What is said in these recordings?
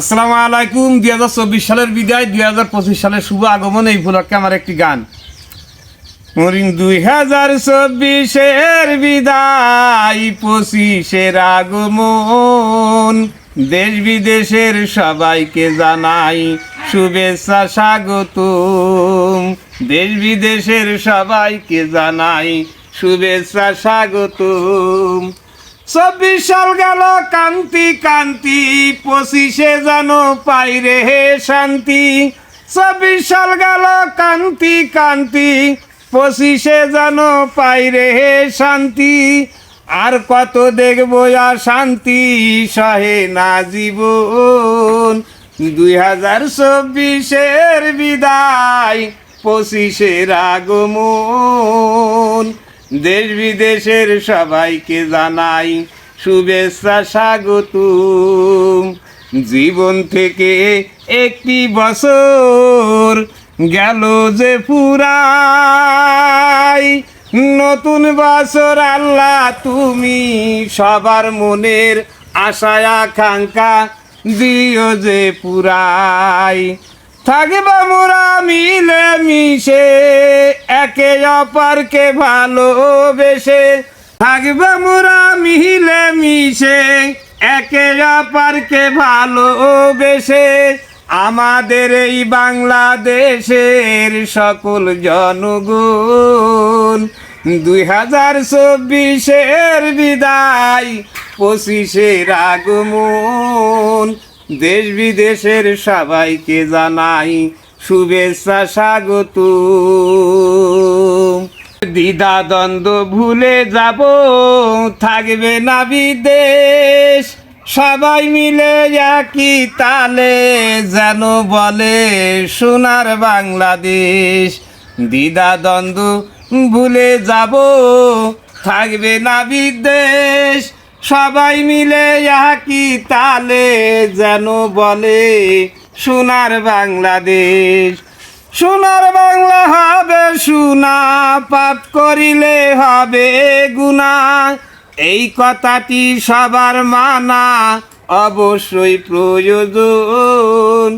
আসসালামু আলাইকুম, দুই হাজার চব্বিশ সালের বিদায়, দুই হাজার পঁচিশ সালের শুভ আগমন। এই উপলক্ষে আমার একটি গান। মরিং দুই হাজার চব্বিশের বিদায়, পঁচিশের আগমন। দেশ বিদেশের সবাইকে জানাই শুভেচ্ছা, স্বাগতম। দেশ বিদেশের সবাইকে জানাই শুভেচ্ছা, স্বাগতম। চব্বিশ সাল গেল কান্তি কান্তি, পঁচিশে যেন পাইরে হে শান্তি। চব্বিশ সাল গেল কান্তি কান্তি, পঁচিশে যেন পাইরে হে শান্তি। আর কত দেখব আর শান্তি সহে না জীবন। দুই হাজার চব্বিশের বিদায়, পঁচিশের আগমন। দেশ বিদেশের সবাইকে জানাই শুভেচ্ছা স্বাগত জীবন থেকে একটি বছর গেল যে পুরাই নতুন বছর আল্লাহ, তুমি সবার মনের আশায় আকাঙ্ক্ষা দিও যে পুরাই। থাকবে মোরা মিলে মিশে, একে অপরকে ভালোবেসে। থাকবে মোরা মিলে মিশে, একে অপরকে ভালোবেসে। আমাদের এই বাংলাদেশের সকল জনগণ, দুই হাজার চব্বিশের বিদায়, পঁচিশের আগমন। দেশ বিদেশের সবাইকে জানাই শুভেচ্ছা, স্বাগত। দ্বিধা দ্বন্দ্ব ভুলে যাব, থাকবে না বিদেশ। সবাই মিলে একই তালে, যেন বলে সোনার বাংলাদেশ। দ্বিধা দ্বন্দ্ব ভুলে যাব, থাকবে না বিদেশ। সবাই মিলে একই তালে যেন বলে, সোনার বাংলাদেশ। সোনার বাংলা হবে, সোনা পাপ করিলে হবে গুণা। এই কথাটি সবার মানা, অবশ্যই প্রয়োজন।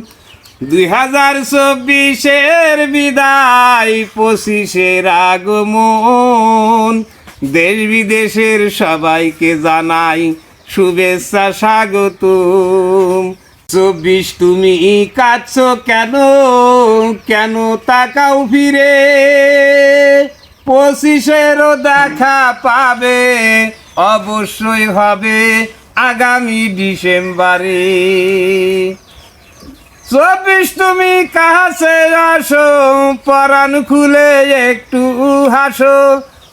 দুই হাজার চব্বিশের বিদায়, পঁচিশের আগমন। দেশ বিদেশের সবাইকে জানাই শুভেচ্ছা স্বাগত চব্বিশ, তুমি কাঁদছ কেন? কেন তাকাও ফিরে? পঁচিশেরও দেখা পাবে, অবশ্যই হবে আগামী ডিসেম্বরে। চব্বিশ, তুমি কাছে আসো, পরাণ খুলে একটু হাসো।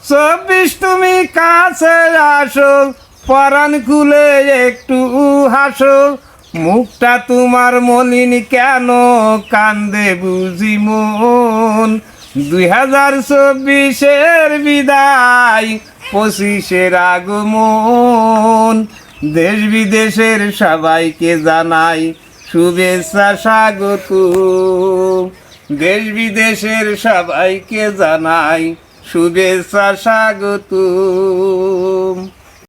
চব্বিশ তুমি কাছে আসো, পরাণ খুলে একটু হাসো। মুখটা তোমার মলিন কেন কান্দে বুঝি মন। দুই হাজার চব্বিশের বিদায় পঁচিশের আগমন। দেশ বিদেশের সবাইকে জানাই শুভেচ্ছা, স্বাগত। দেশ বিদেশের সবাইকে জানাই শুভেচ্ছা স্বাগত